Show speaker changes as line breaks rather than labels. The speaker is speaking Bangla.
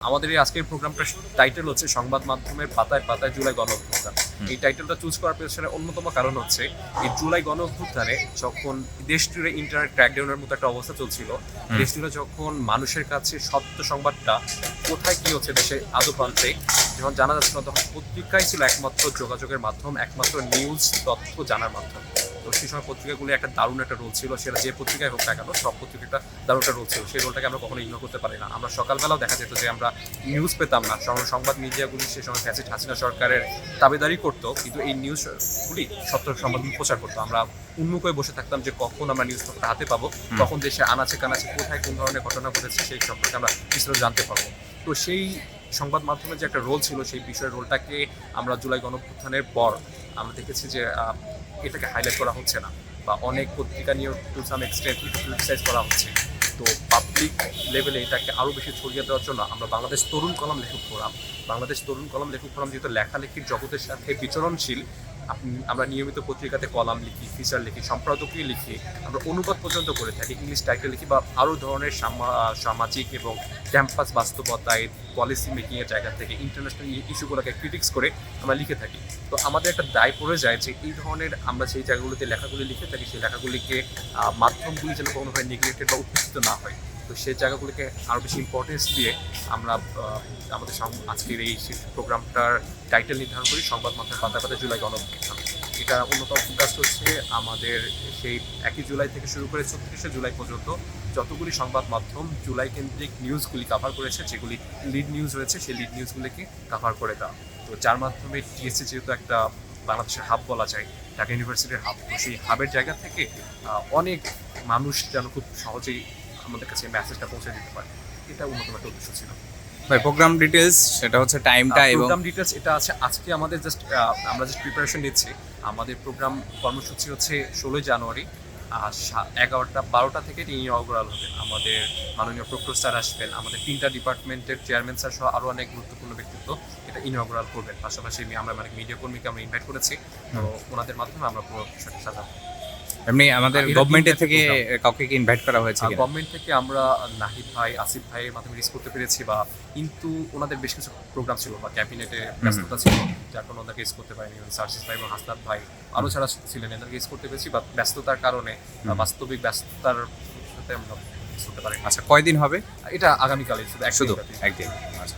আমাদের এই আজকের প্রোগ্রামটার টাইটেল হচ্ছে সংবাদ মাধ্যমের পাতায় পাতায় জুলাই গণ অভ্যুত্থান এই টাইটেলটা চুজ করার পেছনে অন্যতম কারণ হচ্ছে এই জুলাই গণ অভ্যুত্থানে যখন দেশ জুড়ে ইন্টারনেট ক্র্যাকডাউনের মতো একটা অবস্থা চলছিল দেশ জুড়ে যখন মানুষের কাছে সত্য সংবাদটা কোথায় কি হচ্ছে দেশে আদৌ প্রান্তে যখন জানা যাচ্ছিল না, তখন পত্রিকাই ছিল একমাত্র যোগাযোগের মাধ্যম একমাত্র নিউজ তথ্য জানার মাধ্যম। তো সেই সময় পত্রিকাগুলো একটা দারুণ একটা রোল ছিল সেটা যে পত্রিকায় হোক না কেন সব পত্রিকাটা দারুণ একটা রোল ছিল। সেই রোলটাকে আমরা কখনো ইগনোর করতে পারি না। আমরা সকালবেলাও দেখা যেত যে আমরা নিউজ পেতাম না। সংবাদ মিডিয়াগুলি সে সময় ফ্যাসিড হাসিনা সরকারের দাবিদারি করতো কিন্তু এই নিউজগুলি সত্য সংবাদ প্রচার করতো। আমরা উন্মুখ হয়ে বসে থাকতাম যে কখন আমরা নিউজ পেপার হাতে পাবো তখন দেশে আনাচে কানাচে কোথায় কোন ধরনের ঘটনা ঘটেছে সেই সম্পর্কে আমরা বিস্তারিত জানতে পারব। তো সেই সংবাদ মাধ্যমে যে একটা রোল ছিল, সেই বিষয়ের রোলটাকে আমরা জুলাই গণপ্রথানের পর আমরা দেখেছি যে এটাকে হাইলাইট করা হচ্ছে না বা অনেক পত্রিকা নিয়ে টু সাম এক্সটেন্ট ক্রিটিসাইজ করা হচ্ছে। তো পাবলিক লেভেলে এটাকে আরও বেশি ছড়িয়ে দেওয়ার জন্য আমরা বাংলাদেশ তরুণ কলাম লেখক ফোরাম বাংলাদেশ তরুণ কলাম লেখক ফোরাম যেহেতু লেখালেখির জগতের সাথে বিচরণশীল আপ- আমরা নিয়মিত পত্রিকাতে কলাম লিখি ফিচার লিখি সম্পাদকীয় লিখি, আমরা অনুবাদ পর্যন্ত করে থাকি ইংলিশ টাইটেল লিখি বা আরও ধরনের সামা- সামাজিক এবং ক্যাম্পাস বাস্তবতায় পলিসি মেকিংয়ের জায়গা থেকে ইন্টারন্যাশনাল ইস্যুগুলোকে ক্রিটিক্স করে আমরা লিখে থাকি। তো আমাদের একটা দায় পড়ে যায় যে এই ধরনের আমরা সেই জায়গাগুলোতে লেখাগুলি লিখে থাকি, সেই লেখাগুলিকে মাধ্যমগুলি যেন কোনোভাবে নেগলেক্টেড বা উপস্থিত না হয়। তো সেই জায়গাগুলোকে আরও বেশি ইম্পর্টেন্স দিয়ে আমরা আমাদের আজকের এই প্রোগ্রামটার টাইটেল নির্ধারণ করি, সংবাদ মাধ্যমের পাতা পাতা জুলাই গণঅভ্যুত্থান এটা অন্যতম ফোকাস হচ্ছে, আমাদের সেই একই জুলাই থেকে শুরু করে ছত্রিশে জুলাই পর্যন্ত যতগুলি সংবাদ মাধ্যম জুলাই কেন্দ্রিক নিউজগুলি কাভার করেছে, যেগুলি লিড নিউজ রয়েছে, সেই লিড নিউজগুলিকে কাভার করে দেওয়া। তো যার মাধ্যমে টিএসসি যেহেতু একটা বাংলাদেশের হাব বলা যায়, ঢাকা ইউনিভার্সিটির হাব তো সেই হাবের জায়গা থেকে অনেক মানুষ যেন খুব সহজেই আমাদের কাছে মেসেজটা পৌঁছে দিতে পারে। এটা অন্যতম একটা উদ্দেশ্য ছিল।
ভাই প্রোগ্রাম ডিটেলস সেটা হচ্ছে টাইমটা এবং
প্রোগ্রাম ডিটেলস এটা আছে আজকে আমাদের জাস্ট আমরা জাস্ট প্রিপারেশন নিচ্ছি। আমাদের প্রোগ্রাম কর্মসূচি হচ্ছে ষোলোই জানুয়ারি এগারোটা বারোটা থেকে এটা ইনঅগ্রাল হবে আমাদের মাননীয় প্রক্টর স্যার আসবেন। আমাদের তিনটা ডিপার্টমেন্টের চেয়ারম্যান স্যার সহ আরও অনেক গুরুত্বপূর্ণ ব্যক্তিত্ব এটা ইনঅগ্রাল করবেন। পাশাপাশি আমরা অনেক মিডিয়া কর্মীকে আমরা ইনভাইট করেছি। তো ওনাদের মাধ্যমে আমরা পুরো বিষয়টা সাজাবো।
এমনি আমাদের গভর্নমেন্টের থেকে কাউকে কি ইনভাইট করা হয়েছে
গভর্নমেন্ট থেকে আমরা নাহিদ ভাই আসিফ ভাইয়ের মাধ্যমে রিস করতে পেরেছি বা কিন্তু ওনাদের বেশ কিছু প্রোগ্রাম ছিল বা ক্যাবিনেটে ব্যস্ততা ছিল যার কারণে ওনাদেরকে রিস করতে পারিনি। সার্জিস ভাই এবং হাসনাত ভাই আরও যারা ছিলেন এদেরকে রিস করতে পেরেছি বা ব্যস্ততার কারণে বাস্তবিক ব্যস্ততার সাথে আমরা miss করতে পারি
আচ্ছা কয়দিন হবে?
এটা আগামীকালে শুধু এক
শুধু
দিনব্যাপী।
একদিন। আচ্ছা।